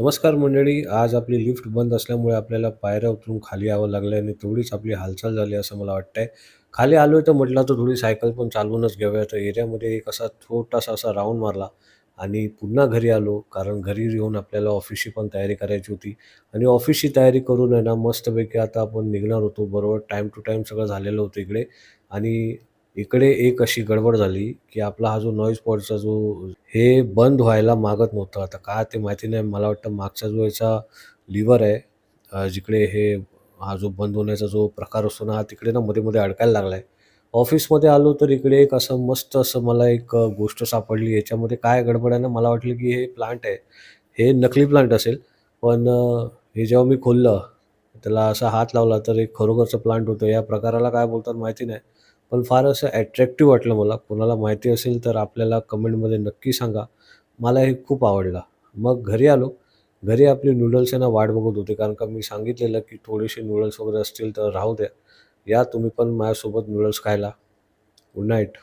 नमस्कार मंडळी आज आपली लिफ्ट बंद असल्यामुळे आपल्याला पायऱ्या उतरून खाली यावं लागलं आणि तेवढीच आपली हालचाल झाली असं मला वाटतंय. खाली आलो आहे तर म्हटलं तर थोडी सायकल पण चालवूनच घेऊया. तर एरियामध्ये एक असा छोटासा असा राऊंड मारला आणि पुन्हा घरी आलो कारण घरी येऊन आपल्याला ऑफिसची पण तयारी करायची होती. आणि ऑफिसची तयारी करून आहे ना मस्तपैकी आता आपण निघणार होतो. बरोबर टाईम टू टाईम सगळं झालेलं होतं इकडे. आणि इकडे एक अशी गडबड झाली की आपला हा जो नॉईज पॉडचा जो हे बंद व्हायला मागत नव्हतं. आता काय ते माहिती नाही. मला वाटतं मागचा जो याचा लिव्हर आहे जिकडे हे हा जो बंद होण्याचा जो प्रकार असतो ना हा तिकडे ना मध्ये मध्ये अडकायला लागला आहे ऑफिसमध्ये आलो तर इकडे एक असं मस्त असं मला एक गोष्ट सापडली. याच्यामध्ये काय गडबड आहे ना मला वाटलं की हे प्लांट आहे. हे नकली प्लांट असेल. पण हे जेव्हा मी खोललं त्याला असा हात लावला तर एक खरोखरचं प्लांट होतं. या प्रकाराला काय बोलतात माहिती नाही. पण फार असं ॲट्रॅक्टिव्ह वाटलं मला. कोणाला माहिती असेल तर आपल्याला कमेंटमध्ये नक्की सांगा. मला हे खूप आवडलं. मग घरी आलो. घरी आपली नूडल्स यांना वाट बघत होते. कारण का मी सांगितलेलं की थोडेसे नूडल्स वगैरे असतील तर राहू द्या. या तुम्ही पण माझ्यासोबत नूडल्स खायला. Good night